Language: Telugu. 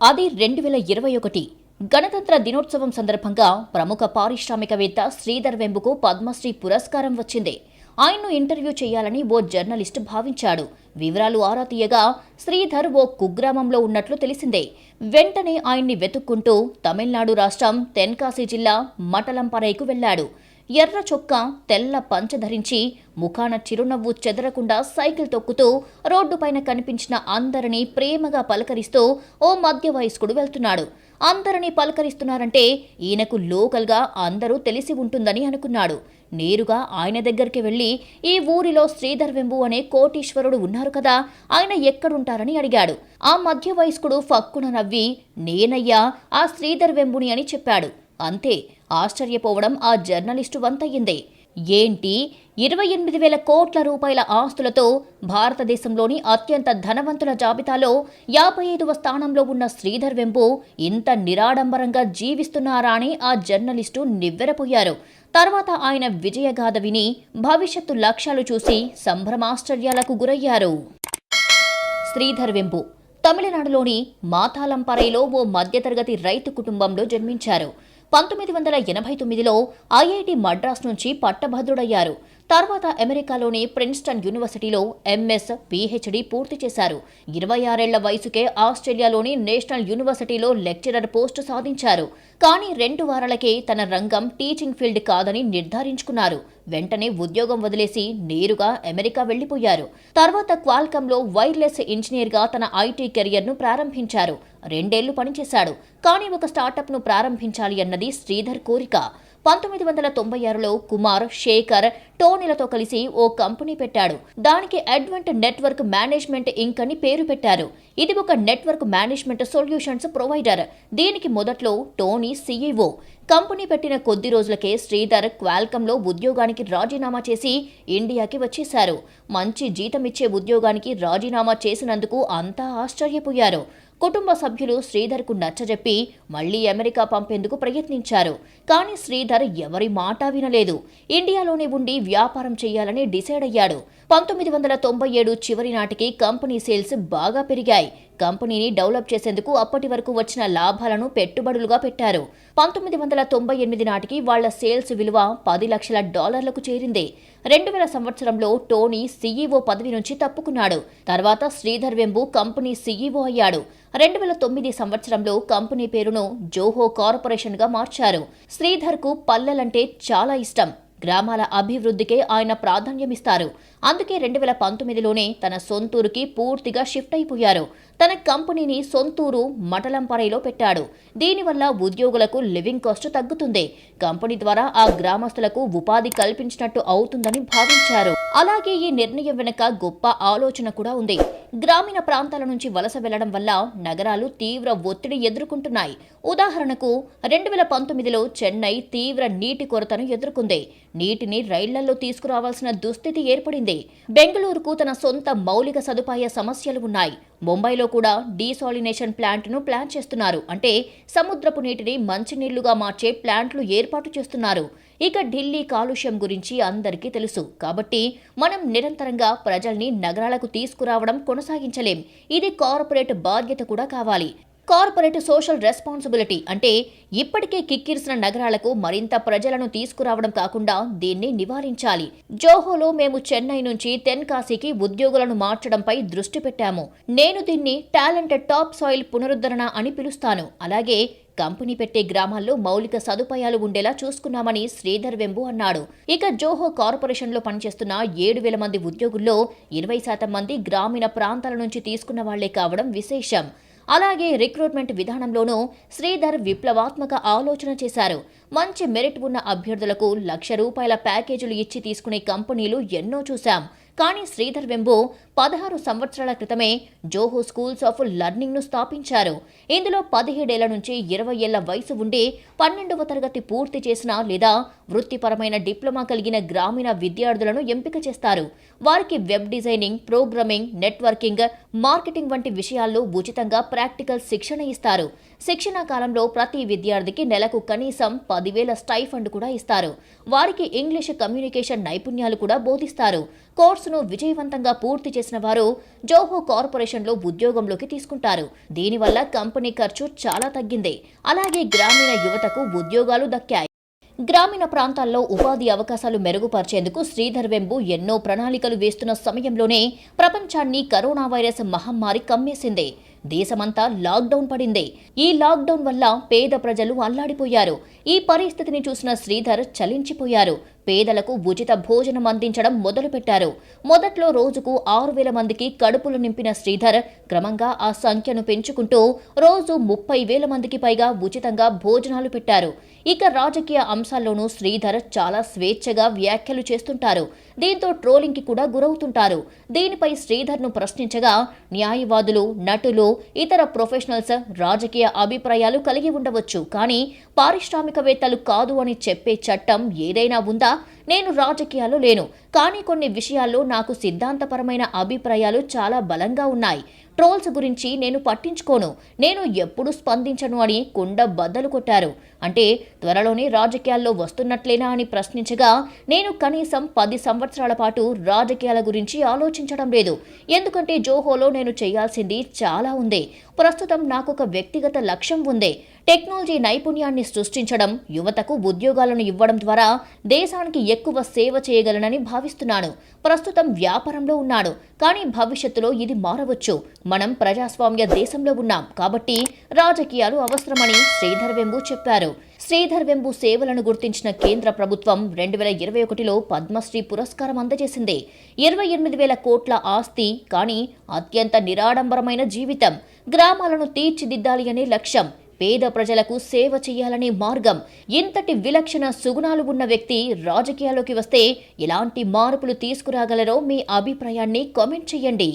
అది రెండు వేల ఇరవై ఒకటి గణతంత్ర దినోత్సవం సందర్భంగా ప్రముఖ పారిశ్రామికవేత్త శ్రీధర్ వెంబుకు పద్మశ్రీ పురస్కారం వచ్చింది. ఆయన్ను ఇంటర్వ్యూ చేయాలని ఓ జర్నలిస్ట్ భావించాడు. వివరాలు ఆరా తీయగా శ్రీధర్ ఓ కుగ్రామంలో ఉన్నట్లు తెలిసిందే. వెంటనే ఆయన్ని వెతుక్కుంటూ తమిళనాడు రాష్ట్రం తెన్కాసి జిల్లా మటలంపరైకు వెళ్ళాడు ఎర్ర చొక్కా తెల్ల పంచ ధరించి ముఖాన చిరునవ్వు చెదరకుండా సైకిల్ తొక్కుతూ రోడ్డుపైన కనిపించిన అందరినీ ప్రేమగా పలకరిస్తూ ఓ మధ్య వయస్కుడు వెళ్తున్నాడు. అందరినీ పలకరిస్తున్నారంటే ఈయనకు లోకల్గా అందరూ తెలిసి ఉంటుందని అనుకున్నాడు. నేరుగా ఆయన దగ్గరికి వెళ్ళి ఈ ఊరిలో శ్రీధర్ వెంబు అనే కోటీశ్వరుడు ఉన్నారు కదా ఆయన ఎక్కడుంటారని అడిగాడు. ఆ మధ్య వయస్కుడు ఫక్కున నవ్వి నేనయ్యా ఆ శ్రీధర్ వెంబుని అని చెప్పాడు. అంతే ఆశ్చర్యపోవడం ఆ జర్నలిస్టు వంతయ్యింది. ఏంటి? ఇరవై ఎనిమిది వేల కోట్ల రూపాయల ఆస్తులతో భారతదేశంలోని అత్యంత ధనవంతుల జాబితాలో యాభై ఐదవ స్థానంలో ఉన్న శ్రీధర్ వెంపు ఇంత నిరాడంబరంగా జీవిస్తున్నారా అని ఆ జర్నలిస్టు నివ్వెరపోయారు. తర్వాత ఆయన విజయగాథ విని భవిష్యత్తు లక్ష్యాలు చూసి సంభ్రమాశ్చర్యాలకు గురయ్యారు. శ్రీధర్ వెంపు తమిళనాడులోని మాతాలంపరైలో ఓ మధ్యతరగతి రైతు కుటుంబంలో జన్మించారు. పంతొమ్మిది వందల ఎనభై తొమ్మిదిలో ఐఐటి మద్రాస్ నుంచి పట్టభద్రుడయ్యారు. తర్వాత అమెరికాలోని ప్రిన్స్టన్ యూనివర్సిటీలో ఎంఎస్ పిహెచ్డి పూర్తి చేశారు. ఇరవై ఆరేళ్ళ వయసుకే ఆస్ట్రేలియాలోని నేషనల్ యూనివర్సిటీలో లెక్చరర్ పోస్టు సాధించారు. కానీ రెండు వారాలకే తన రంగం టీచింగ్ ఫీల్డ్ కాదని నిర్ధారించుకున్నారు. వెంటనే ఉద్యోగం వదిలేసి నేరుగా అమెరికా వెళ్ళిపోయారు తర్వాత క్వాల్కమ్లో వైర్లెస్ ఇంజనీర్గా తన ఐటీ కెరియర్ను ప్రారంభించారు. రెండేళ్ళు పనిచేశాడు. కానీ ఒక స్టార్టప్ను ప్రారంభించాలి అన్నది శ్రీధర్ కోరిక. పంతొమ్మిది వందల తొంభై ఆరులో కుమార్ శేఖర్ టోనీలతో కలిసి ఓ కంపెనీ పెట్టాడు. దానికి అడ్వెంట్ నెట్వర్క్ మేనేజ్మెంట్ ఇంక్ అని పేరు పెట్టారు. ఇది ఒక నెట్వర్క్ మేనేజ్మెంట్ సొల్యూషన్స్ ప్రొవైడర్. దీనికి మొదట్లో టోనీ సీఈఓ. కంపెనీ పెట్టిన కొద్ది రోజులకే శ్రీధర్ క్వాల్కంలో ఉద్యోగానికి రాజీనామా చేసి ఇండియాకి వచ్చేశారు. మంచి జీతం ఇచ్చే ఉద్యోగానికి రాజీనామా చేసినందుకు అంతా ఆశ్చర్యపోయారు. కుటుంబ సభ్యులు శ్రీధర్కు నచ్చజెప్పి మళ్ళీ అమెరికా పంపేందుకు ప్రయత్నించారు. కానీ శ్రీధర్ ఎవరి మాట వినలేదు. ఇండియాలోనే ఉండి వ్యాపారం చేయాలని డిసైడ్ అయ్యాడు. పంతొమ్మిది వందల తొంభై ఏడు చివరి నాటికి కంపెనీ సేల్స్ బాగా పెరిగాయి. కంపెనీని డెవలప్ చేసేందుకు అప్పటి వరకు వచ్చిన లాభాలను పెట్టుబడులుగా పెట్టారు. పంతొమ్మిది వందల తొంభై ఎనిమిది నాటికి వాళ్ళ సేల్స్ విలువ పది లక్షల డాలర్లకు చేరింది. రెండు వేల సంవత్సరంలో టోనీ సీఈఓ పదవి నుంచి తప్పుకున్నాడు. తర్వాత శ్రీధర్ వెంబు కంపెనీ సీఈఓ అయ్యాడు. రెండు వేల తొమ్మిది సంవత్సరంలో కంపెనీ పేరును జోహో కార్పొరేషన్గా మార్చారు. శ్రీధర్కు పల్లెలంటే చాలా ఇష్టం. గ్రామాల అభివృద్ధికే ఆయన ప్రాధాన్యమిస్తారు. అందుకే రెండు వేల పంతొమ్మిదిలోనే తన సొంతూరుకి పూర్తిగా షిఫ్ట్ అయిపోయారు. తన కంపెనీని సొంతూరు మటలంపరైలో పెట్టాడు. దీనివల్ల ఉద్యోగులకు లివింగ్ కాస్ట్ తగ్గుతుంది. కంపెనీ ద్వారా ఆ గ్రామస్తులకు ఉపాధి కల్పించినట్టు అవుతుందని భావించారు. అలాగే ఈ నిర్ణయం వెనుక గొప్ప ఆలోచన కూడా ఉంది. గ్రామీణ ప్రాంతాల నుంచి వలస వెళ్ళడం వల్ల నగరాలు తీవ్ర ఒత్తిడి ఎదుర్కొంటున్నాయి. ఉదాహరణకు రెండు వేల పంతొమ్మిదిలో చెన్నై తీవ్ర నీటి కొరతను ఎదుర్కొంది. నీటిని రైళ్ళలో తీసుకురావాల్సిన దుస్థితి ఏర్పడింది. బెంగళూరుకు తన సొంత మౌలిక సదుపాయ సమస్యలు ఉన్నాయి. ముంబైలో కూడా డీసాలినేషన్ ప్లాంట్ను ప్లాన్ చేస్తున్నారు. అంటే సముద్రపు నీటిని మంచినీళ్ళుగా మార్చే ప్లాంట్లు ఏర్పాటు చేస్తున్నారు. ఇక ఢిల్లీ కాలుష్యం గురించి అందరికీ తెలుసు. కాబట్టి మనం నిరంతరంగా ప్రజల్ని నగరాలకు తీసుకురావడం కొనసాగించలేం. ఇది కార్పొరేట్ బాధ్యత కూడా కావాలి. కార్పొరేట్ సోషల్ రెస్పాన్సిబిలిటీ అంటే ఇప్పటికే కిక్కిరిసిన నగరాలకు మరింత ప్రజలను తీసుకురావడం కాకుండా దీన్ని నివారించాలి. జోహోలో మేము చెన్నై నుంచి తెన్కాశీకి ఉద్యోగులను మార్చడంపై దృష్టి పెట్టాము. నేను దీన్ని టాలెంటెడ్ టాప్ సాయిల్ పునరుద్ధరణ అని పిలుస్తాను. అలాగే కంపెనీ పెట్టే గ్రామాల్లో మౌలిక సదుపాయాలు ఉండేలా చూసుకున్నామని శ్రీధర్ వెంబు అన్నాడు. ఇక జోహో కార్పొరేషన్లో పనిచేస్తున్న ఏడు వేల మంది ఉద్యోగుల్లో ఇరవై శాతం మంది గ్రామీణ ప్రాంతాల నుంచి తీసుకున్న వాళ్ళే కావడం విశేషం. అలాగే రిక్రూట్మెంట్ విధానంలోనూ శ్రీధర్ విప్లవాత్మక ఆలోచన చేశారు. మంచి మెరిట్ ఉన్న అభ్యర్థులకు లక్ష రూపాయల ప్యాకేజీలు ఇచ్చి తీసుకునే కంపెనీలు ఎన్నో చూశాం. కానీ శ్రీధర్ వెంబు పదహారు సంవత్సరాల క్రితమే జోహో స్కూల్స్ ఆఫ్ లర్నింగ్ను స్థాపించారు. ఇందులో పదిహేడేళ్ళ నుంచి ఇరవై ఏళ్ళ వయసు ఉండి పన్నెండవ తరగతి పూర్తి చేసిన లేదా వృత్తిపరమైన డిప్లొమా కలిగిన గ్రామీణ విద్యార్థులను ఎంపిక చేస్తారు. వారికి web designing programming networking marketing వంటి విషయాల్లో ఉచితంగా ప్రాక్టికల్ శిక్షణ ఇస్తారు. శిక్షణా కాలంలో ప్రతి విద్యార్థికి నెలకు కనీసం పదివేల స్టైఫండ్ కూడా ఇస్తారు. వారికి ఇంగ్లీష్ కమ్యూనికేషన్ నైపుణ్యాలు కూడా బోధిస్తారు. కోర్సును విజయవంతంగా పూర్తి చేసిన వారు జోహో కార్పొరేషన్లో ఉద్యోగంలోకి తీసుకుంటారు. దీనివల్ల కంపెనీ ఖర్చు చాలా తగ్గింది. అలాగే గ్రామీణ యువతకు ఉద్యోగాలు దక్కాయి. గ్రామీణ ప్రాంతాల్లో ఉపాధి అవకాశాలు మెరుగుపరిచేందుకు శ్రీధర్ వెంబు ఎన్నో ప్రణాళికలు వేస్తున్న సమయంలోనే ప్రపంచాన్ని కరోనా వైరస్ మహమ్మారి కమ్మేసింది. దేశమంతా లాక్డౌన్ పడింది. ఈ లాక్డౌన్ వల్ల పేద ప్రజలు అల్లాడిపోయారు. ఈ పరిస్థితిని చూసిన శ్రీధర్ చలించిపోయారు. పేదలకు ఉచిత భోజనం అందించడం మొదలుపెట్టారు. మొదట్లో రోజుకు ఆరు వేల మందికి కడుపులు నింపిన శ్రీధర్ క్రమంగా ఆ సంఖ్యను పెంచుకుంటూ రోజు ముప్పై వేల మందికి పైగా ఉచితంగా భోజనాలు పెట్టారు. ఇక రాజకీయ అంశాల్లోనూ శ్రీధర్ చాలా స్వేచ్ఛగా వ్యాఖ్యలు చేస్తుంటారు. దీంతో ట్రోలింగ్కి కూడా గురవుతుంటారు. దీనిపై శ్రీధర్ను ప్రశ్నించగా న్యాయవాదులు నటులు ఇతర ప్రొఫెషనల్స్ రాజకీయ అభిప్రాయాలు కలిగి ఉండవచ్చు. కానీ పారిశ్రామికవేత్తలు కాదు అని చెప్పే చట్టం ఏదైనా ఉందా? నేను రాజకీయాల్లో లేను. కానీ కొన్ని విషయాల్లో నాకు సిద్ధాంతపరమైన అభిప్రాయాలు చాలా బలంగా ఉన్నాయి. ట్రోల్స్ గురించి నేను పట్టించుకోను. నేను ఎప్పుడు స్పందించను అని కుండ బద్దలు కొట్టారు. అంటే త్వరలోనే రాజకీయాల్లో వస్తున్నట్లేనా అని ప్రశ్నించగా నేను కనీసం పది సంవత్సరాల పాటు రాజకీయాల గురించి ఆలోచించడం లేదు. ఎందుకంటే జోహోలో నేను చేయాల్సింది చాలా ఉంది. ప్రస్తుతం నాకు ఒక వ్యక్తిగత లక్ష్యం ఉంది. టెక్నాలజీ నైపుణ్యాన్ని సృష్టించడం యువతకు ఉద్యోగాలను ఇవ్వడం ద్వారా దేశానికి ఎక్కువ సేవ చేయగలనని భావిస్తున్నాను. ప్రస్తుతం వ్యాపారంలో ఉన్నాడు కానీ భవిష్యత్తులో ఇది మారవచ్చు. మనం ప్రజాస్వామ్య దేశంలో ఉన్నాం కాబట్టి రాజకీయాలు అవసరమని శ్రీధర్ వెంబు చెప్పారు. శ్రీధర్ వెంబు సేవలను గుర్తించిన కేంద్ర ప్రభుత్వం రెండు వేల ఇరవై ఒకటిలో పద్మశ్రీ పురస్కారం అందజేసింది. ఇరవై ఎనిమిది వేల కోట్ల ఆస్తి కానీ అత్యంత నిరాడంబరమైన జీవితం. గ్రామాలను తీర్చిదిద్దాలి అనే లక్ష్యం. పేద ప్రజలకు సేవ చేయాలనే మార్గం. ఇంతటి విలక్షణ సుగుణాలు ఉన్న వ్యక్తి రాజకీయాల్లోకి వస్తే ఎలాంటి మార్పులు తీసుకురాగలరో మీ అభిప్రాయాన్ని కామెంట్ చేయండి.